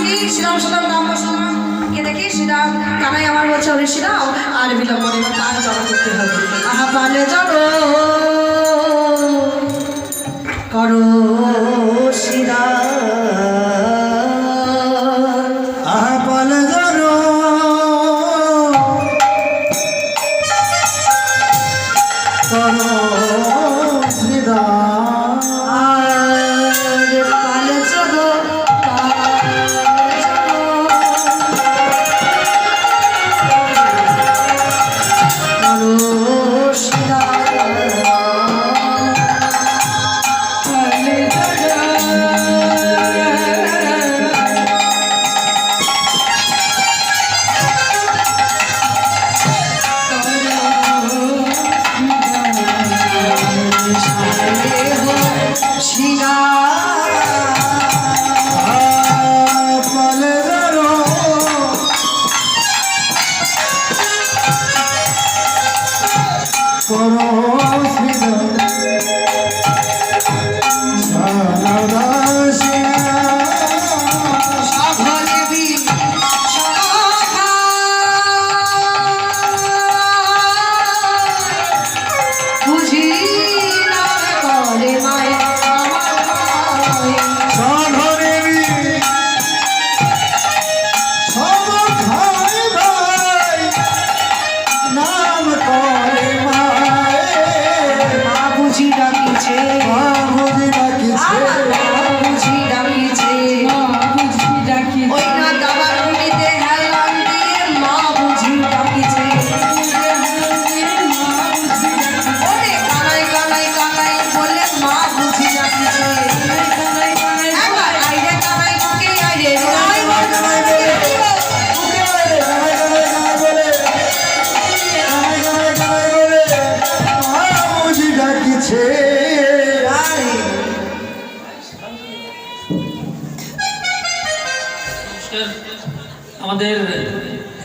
কি শ্রীরাম শ্রীরাম নাম বসানো কে দেখি? শ্রীরাম কানাই আমার বলছে ওরে শ্রীরাম, আর বিলম্বনে এবার তার জমা করতে হবে। আহা পালে জড়ো করো।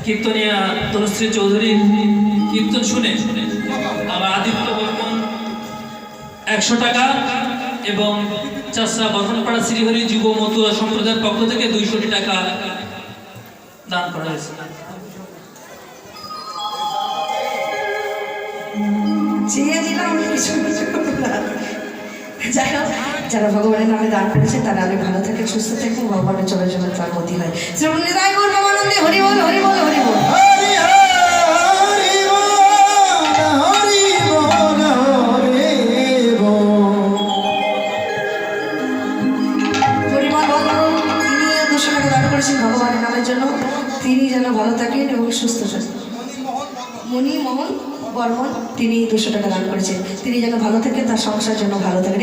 কীর্তনিয়া তনুশ্রী চৌধুরী কীর্তন শুনে আমার আদিত্য বর্মন একশো টাকা এবং চাষরা বর্মনপাড়া শ্রীহরি যুব মতুয়া সম্প্রদায়ের পক্ষ থেকে দুইশোটি টাকা দান করা হয়েছে। যারা ভগবানের নামে দান করেছে তারা অনেক ভালো থাকে সুস্থ থাকে ভগবানের চলে চলে তার গতি হয়। শ্রবণ বর্মন তিনি দুশো টাকা দান করেছেন। তিনি যেন ভালো থাকেন, তার সংসার জন্য ভালো থাকেন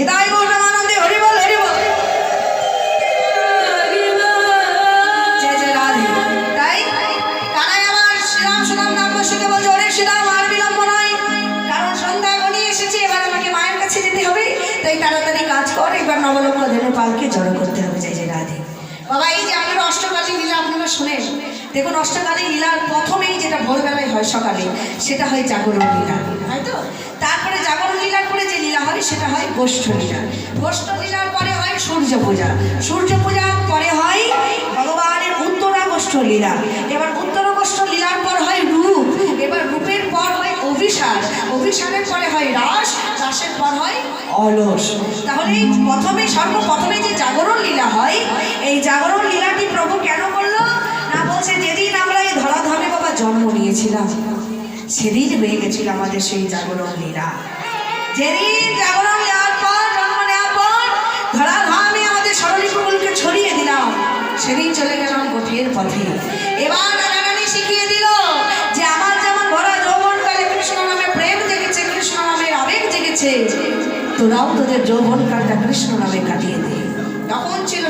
তাই তাড়াতাড়ি কাজ এবার নবলক্ষ ধেনু পালকে জড়ো করতে হবে। জয় রাধে। বাবা, এই যে আপনারা অষ্টকালী লীলা, আপনারা শোনেন। দেখুন অষ্টকালী লীলার প্রথমেই যেটা ভোরবেলায় হয় সকালে, সেটা হয় জাগরণ লীলা, তাই তো? তারপরে জাগরণ লীলার পরে যে লীলা হয়, সেটা হয় গোষ্ঠ লীলা। গোষ্ঠ লীলার পরে হয় সূর্য পূজা। সূর্য পূজার পরে হয় ভগবানের উত্তরাগোষ্ঠ লীলা। এবার উত্তরাগোষ্ঠ লীলার পর হয় রূপ। এবার রূপের পর হয় অভিশাস অভিসারের পরে হয় রাস। রাসের পর হয় অলস। তাহলে প্রথমে, সর্বপ্রথমে যে জাগরণ লীলা হয়, এই জাগরণ লীলাটি প্রভু কেন করল বলছে যেদিন আমরা এই ধরাধামে বাবা জন্ম নিয়েছিলাম, সেদিন হয়ে গেছিল আমাদের সেই জাগরণ লীলা। যেদিন জাগরণ নেওয়ার পর, জন্ম নেওয়ার পর, ধরাধামে আমাদের স্মরণীপুরগুলোকে ছড়িয়ে দিলাম, সেদিন চলে গেলাম গোঠের পথে। এবার নানানানি শিখিয়ে দিল যে আমার যেমন ভরা যৌবনকালে কৃষ্ণ নামে প্রেম জেগেছে, কৃষ্ণ নামের আবেগ জেগেছে, তোরাও তোদের যৌবনকালটা কৃষ্ণ নামে কাটিয়ে দে।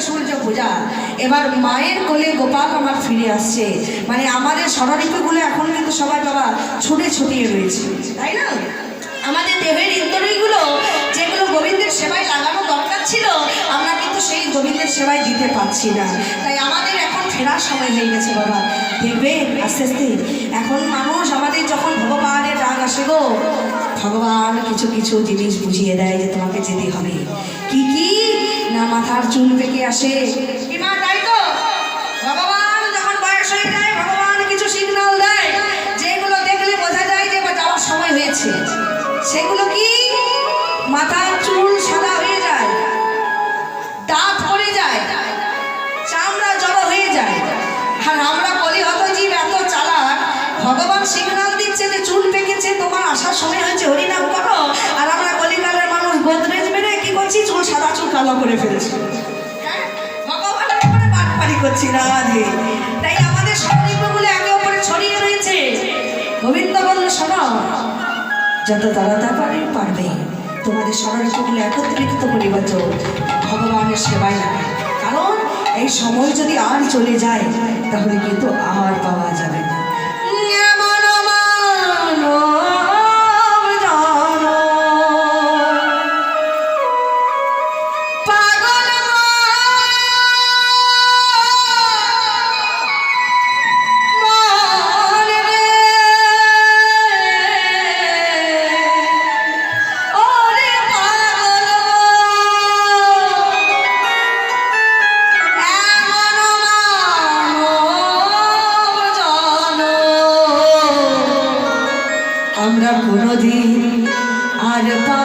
সূর্য পূজা। এবার মায়ের কোলে গোপাল আমার ফিরে আসছে। মানে আমাদের স্মরণীপুরগুলো এখন কিন্তু সবাই বাবা ছুটে ছুটিয়ে রয়েছে। তাই না? আমাদের দেহের ইন্দ্রিয়গুলো যেগুলো গোবিন্দের সেবায় লাগানো দরকার ছিল, আমরা কিন্তু সেই গোবিন্দের সেবায় দিতে পারছি না। তাই আমাদের এখন ফেরার সময় হয়ে গেছে বাবা। দেখবে, আস্তে আস্তে। এখন মানুষ আমাদের যখন ভগবানের রাগ আসে গো, ভগবান কিছু কিছু জিনিস বুঝিয়ে দেয় যে তোমাকে যেতে হবে। কি কি? না মাথার চুল পেকে আসে। তাই তো? যখন বয়স হয়ে ভগবান কিছু দেয়। যেগুলো দেখলে বোঝা যায় যে যাওয়ার সময় হয়েছে। সেগুলো কি? মাথার চুল সাদা হয়ে যায়, দাঁত পড়ে যায়, চামড়া জড়ো হয়ে যায়। আর আমরা কলিহত জীব এত চালাক, ভগবান সিগনাল দিচ্ছে যে চুল পেকেছে, তোমার আসার সময় হয়েছে, হরিনাম করো। করছি চুল সাদা চুল কালো করে ফেলেছি। বাটপাড়ি করছি, রাধে। তাই আমাদের স্বরলিপিগুলো একে অপরে ছড়িয়ে রয়েছে। গোবিন্দ বলল শোনো। যত তাড়াতাড়ি পারবে, তোমাদের স্মরণগুলো একত্রিত জন্য ভগবানের সেবায় লাগে। কারণ এই সময় যদি আর চলে যায়, তাহলে কিন্তু আর পাওয়া যাবে না। কোনোদিন আর পাব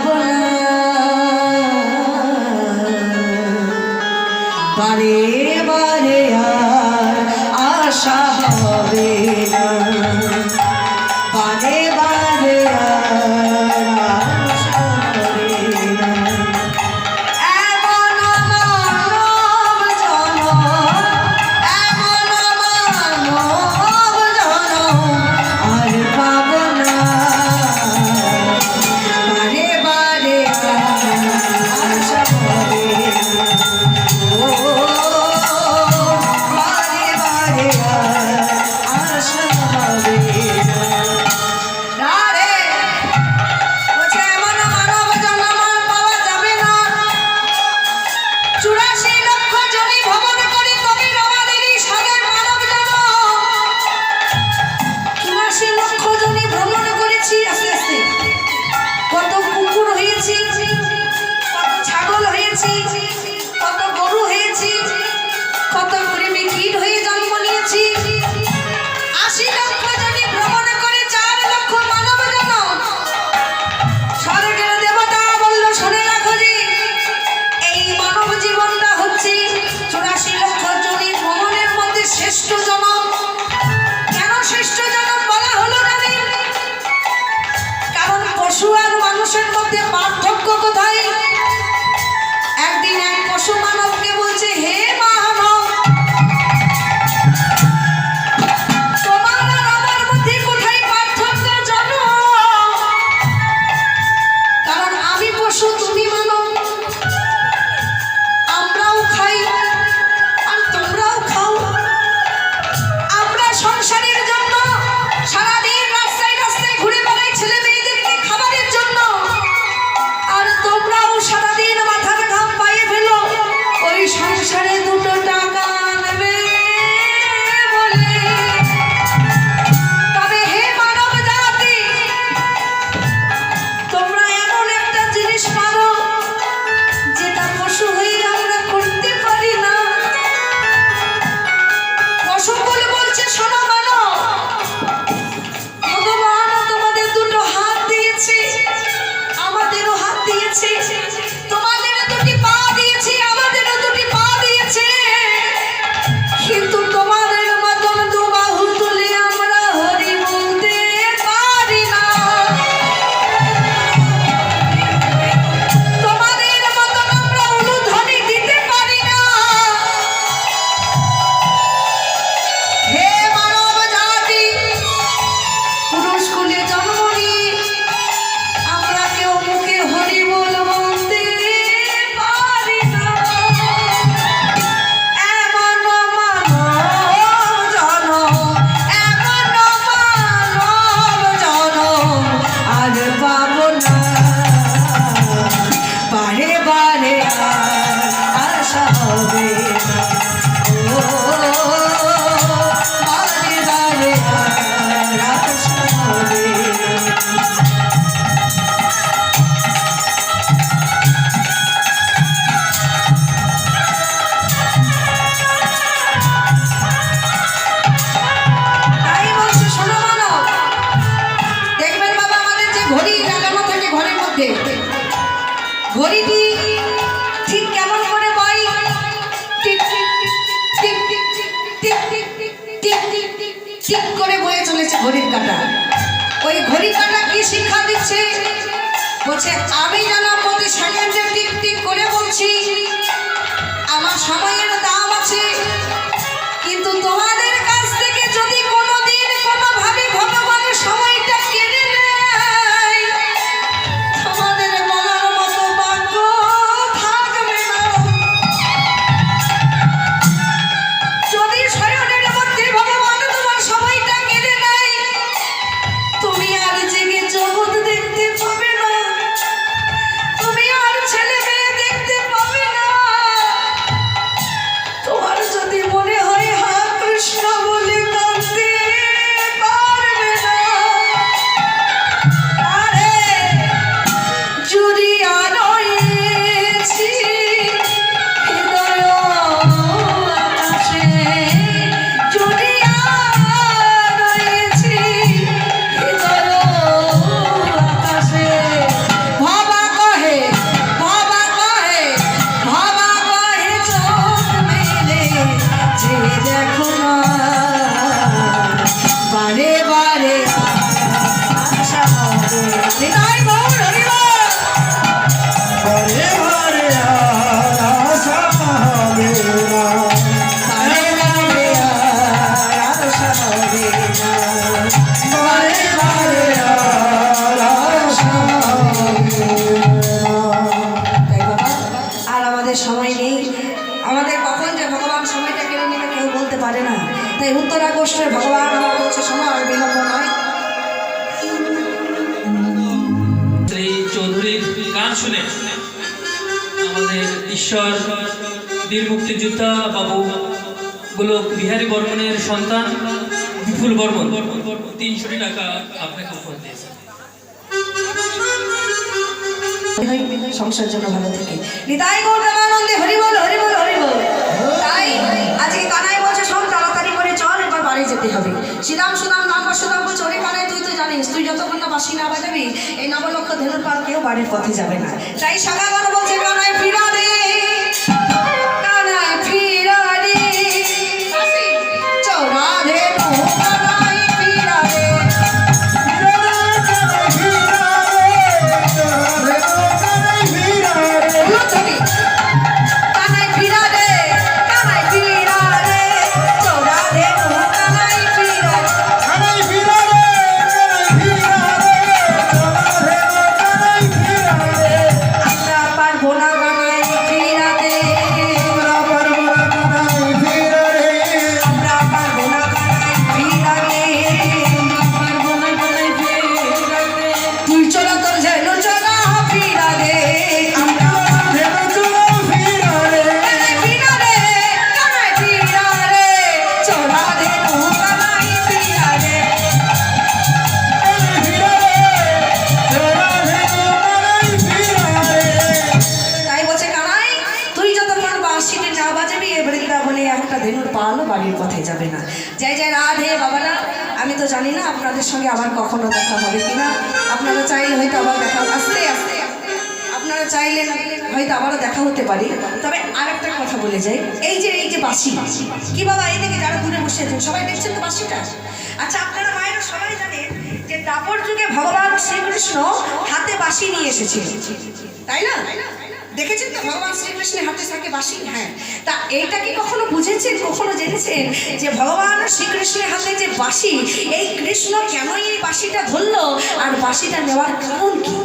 আশা না। বলছে, আমি যেন প্রতি সেকেন্ডে টিক টিক করে বলছি, আমার সময়ের দাম আছে, কিন্তু তোমাদের তিনশো টাকা আপনাকে উপহার দিয়েছে সংসার জন্য ভালো থেকে। নিতাই গৌর রামানন্দে হরিবল হরিবল হরিবল তাই আজকে কানাই বলছে, সব তাড়াতাড়ি করে চল, এবার বাড়ি যেতে হবে। শ্রীরাম, সুদাম নাম সুদাম বলছে তুই তো জানিস, তুই যতক্ষণ না বাসি বাজাবি, এই নবলক্ষ ধেনুর পাল কেউ বাড়ির পথে যাবে না। তাই সাগাগণ বলছে তো জানি না আপনাদের সঙ্গে আবার কখনো দেখা হবে কিনা। আপনারা চাইলে হয়তো আবার দেখা আস্তে আস্তে। আপনারা চাইলে হয়তো আবারও দেখা হতে পারে। তবে আরেকটা কথা বলে যাই। এই যে এই যে বাঁশি। কি বাবা, এই দিকে যারা দূরে বসে আছেন, সবাই দেখছেন তো বাঁশিটা? আচ্ছা আপনারা মায়েরা সবাই জানেন যে দাপর যুগে ভগবান শ্রীকৃষ্ণ হাতে বাঁশি নিয়ে এসেছিলেন। তাই না? দেখেছেন তো? ভগবান শ্রীকৃষ্ণের হাতে থাকে বাঁশি? হ্যাঁ। তা এইটা কি কখনো বুঝেছেন, কখনো জেনেছেন যে ভগবান শ্রীকৃষ্ণের হাতে যে বাঁশি, এই কৃষ্ণ কেন এই বাঁশিটা ধরলো আর বাঁশিটা নেওয়ার কারণ কি?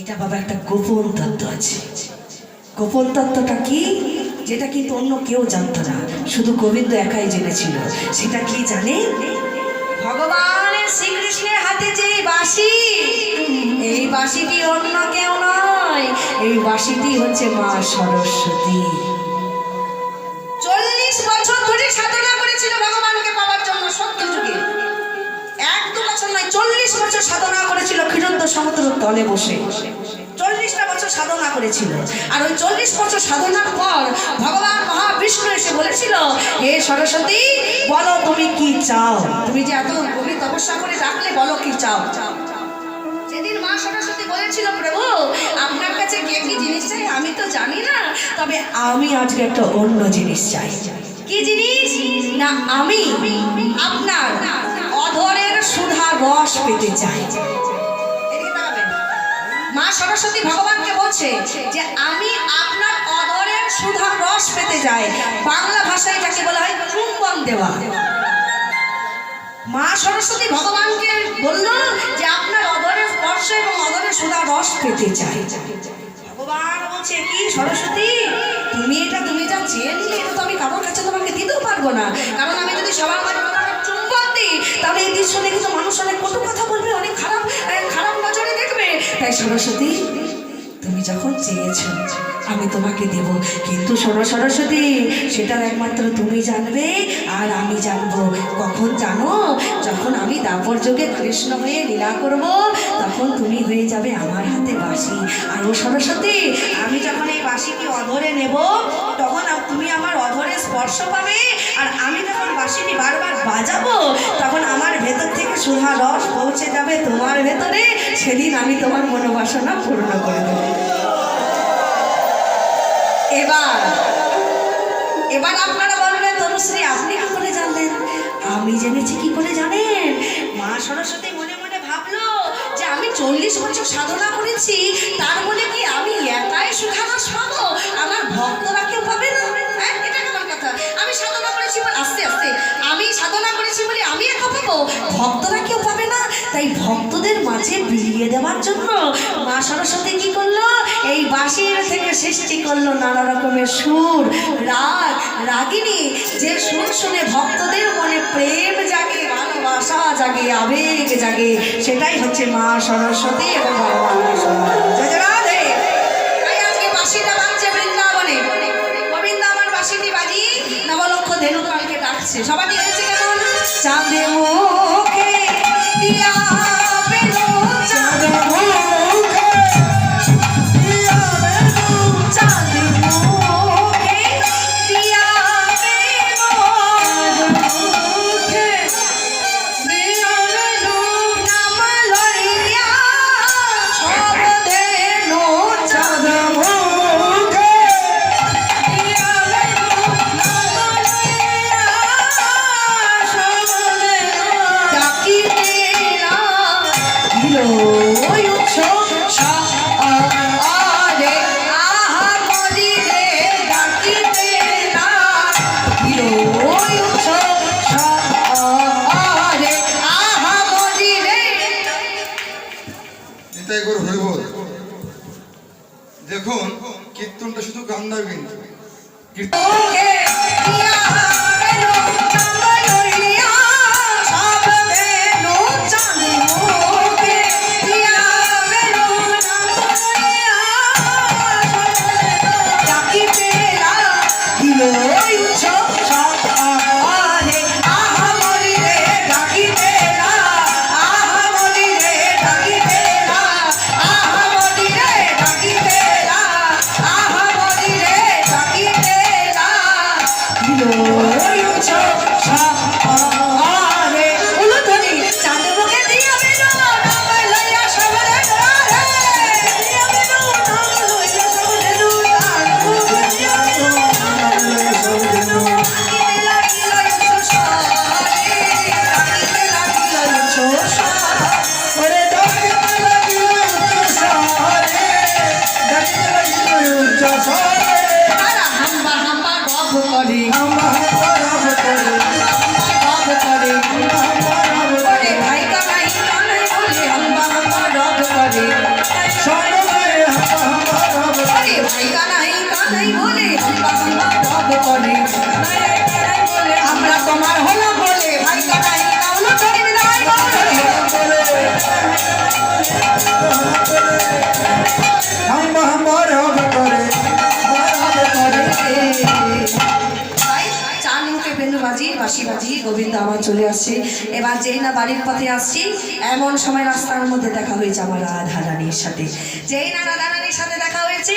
এটা বাবা একটা গোপন তত্ত্ব আছে। গোপন তত্ত্বটা কি? যেটা কিন্তু অন্য কেউ জানতো না। শুধু গোবিন্দ একাই জেনেছিল। সেটা কি জানে? ভগবানের শ্রীকৃষ্ণের হাতে যে বাঁশি। এই বাঁশিটি অন্য কেউ নয়, এই বাঁশিটি হচ্ছে মা সরস্বতী। চল্লিশ বছর ধরে সাধনা করেছিল ভগবানকে পাওয়ার জন্য সত্য যুগে। এক দু বছর নয়, চল্লিশ বছর সাধনা করেছিল ক্ষীরন্ত সমুদ্র তলে বসে। চল্লিশটা বছর সাধনা করেছিল। আর ওই চল্লিশ বছর সাধনার পর ভগবান মহাবিষ্ণু এসে বলেছিল, হে সরস্বতী, বলো তুমি কি চাও? তুমি যে এত গভীর তপস্যা করে ডাকলে বলো কি চাও? সেদিন মা সরস্বতী বলেছিল, প্রভু, আপনার কাছে কে কি জিনিস চাই? আমি তো জানি না। তবে আমি আজকে একটা অন্য জিনিস চাই। কি জিনিস? না, আমি আপনার অধরের সুধা রস পেতে চাই। মা সরস্বতী ভগবানকে বলছে যে আমি আপনার অদরের সুধা রস পেতে যাই। বাংলা ভাষায় যাকে বলা হয় চুম্বন দেওয়া। মা সরস্বতী ভগবানকে বলল যে আপনার অধরের স্পর্শ এবং অধরের সুধা রস পেতে চাই। ভগবান বলছে, কি সরস্বতী? তুমি এটা, তুমি যা চেয়ে নিলে, এটা তো আমি কারোর কাছে তোমাকে দিতেও পারব না। কারণ আমি যদি সবার তোমাকে চুম্বন দিই, তাহলে এই দৃশ্য দেখে তো মানুষ অনেক কটু কথা বলবে, অনেক খারাপ খারাপ নজরে সরস্বতী তুমি যখন চেয়েছো, আমি তোমাকে দেব। কিন্তু সর সরস্বতী সেটা একমাত্র তুমি জানবে, আর আমি জানব। কখন জানো? যখন আমি দাপর যুগে কৃষ্ণ হয়ে লীলা করব, তখন তুমি হয়ে যাবে আমার হাতে বাঁশি। আর ও সরস্বতী আমি যখন এই বাঁশিটি অধরে নেব, তখন তুমি আমার অধরে স্পর্শ পাবে, আর আমি যখন বাঁশিটি বারবার বাজাবো, তখন আমার ভেতর থেকে সুধা রস পৌঁছে যাবে তোমার ভেতরে। সেদিন আমি তোমার মনোবাসনা পূর্ণ করে দেবো। এবার এবার আপনারা বলবেন, তনুশ্রী, আপনি কি করে জানলেন? আমি জেনেছি কি করে জানেন? মা সরস্বতী মনে মনে ভাবলো যে আমি চল্লিশ বছর সাধনা করেছি। তার বলে কি আমি একাই সুখারস পাবো? আমার ভক্তরা সাধনা করেছি বলে আমি একা পাবো? ভক্তরা কেউ পাবে না। তাই ভক্তদের মাঝে বিলিয়ে দেওয়ার জন্য মা সরস্বতী কি করল? এই বাঁশির থেকে সৃষ্টি করল নানা রকমের সুর, রাগ, রাগিনী। যে সুর শুনে ভক্তদের মনে প্রেম জাগে, ভালোবাসা জাগে, আবেগ জাগে, সেটাই হচ্ছে মা সরস্বতী এবং ভগবান রাধে। বাজছে বৃন্দাবনে। আমার বাঁশিটি বাজি নবলক্ষ ধেনুকালকে ডাকছে সবাই কেমন? চাঁদে মুখে দিয়া কীর্তন গোবিন্দ আমার চলে আসছে। এবার যেই না বাড়ির পথে আসছি, এমন সময় রাস্তার মধ্যে দেখা হয়েছে আমার রাধা রানীর সাথে। যেই না রাধা রানীর সাথে দেখা হয়েছে,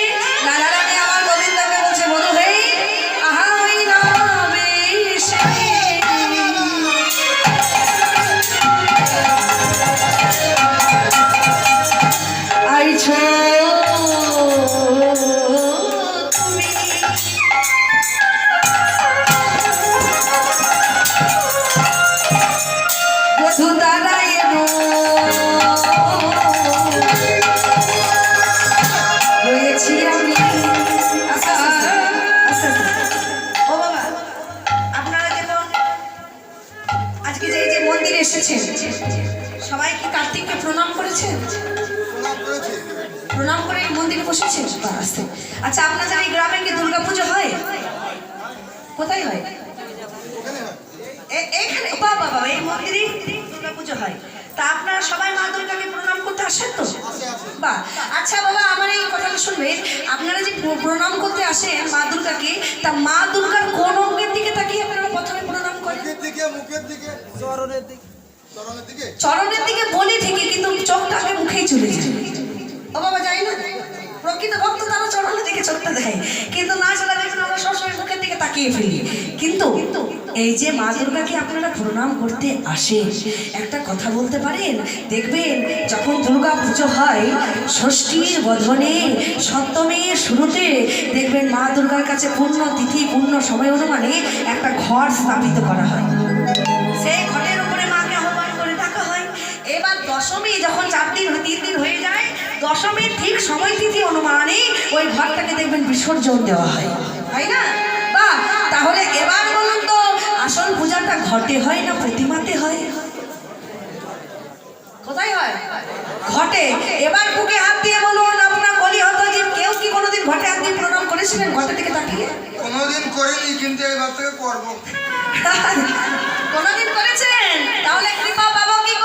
রাধা রানী আচ্ছা আপনাদের এই গ্রামে কি দুর্গাপুজো হয়? কোথায় হয়? এখানে? বাবা বাবা এই মন্দিরে দুর্গাপুজো হয়। তা আপনারা সবাই মা দুর্গাকে প্রণাম করতে আসেন তো? বা আচ্ছা বাবা আমার এই কথাটা শুনবেন। আপনারা যে প্রণাম করতে আসেন মা দুর্গাকে তা মা দুর্গার কোন অঙ্গের দিকে তাকিয়ে আপনারা প্রথমে প্রণাম করেন? মুখের দিকে মুখের চরণের দিকে। চরণের দিকে? চরণের দিকে বলি ঠিকই কিন্তু চোখটা আগে মুখেই চলে যায়। ও বাবা যাই না। প্রকৃত ভক্ত তারা চরণের দিকে চোখটা দেয়। কিন্তু না দেখুন আমরা সবসময় মুখের দিকে তাকিয়ে ফেলি কিন্তু এই যে মা দুর্গাকে আপনারা প্রণাম করতে আসেন, একটা কথা বলতে পারেন? দেখবেন যখন দুর্গা পুজো হয়, ষষ্ঠীর বধনে সপ্তমীর শুরুতে দেখবেন মা দুর্গার কাছে পূর্ণ তিথি, পূর্ণ সময় অনুমানে একটা ঘর স্থাপিত করা হয়। সেই ঘটের উপরে মাকে আহ্বান করে ডাকা হয়। এবার দশমী যখন চার দিন, তিন দিন হয়ে যায় দশমীর ঠিক সময় তিথি অনুমানে ওই ঘরটাকে দেখবেন বিসর্জন দেওয়া হয়। তাই না? বা তাহলে এবার বলুন তো আসল পূজাটা ঘটে হয় না প্রতিমাতে হয়? কোথায় হয়? ঘটে। এবার বুকে হাত দিয়ে বলুন আপনার বলি হতো যে কেউ কি কোনোদিন ঘটে? হাত দিয়ে প্রণাম করেছিলেন ঘটে থেকে তাকিয়ে? কোনোদিন করেনি কিন্তু এবার থেকে করব। কোনোদিন করেছেন? তাহলে কৃপা পাবো কি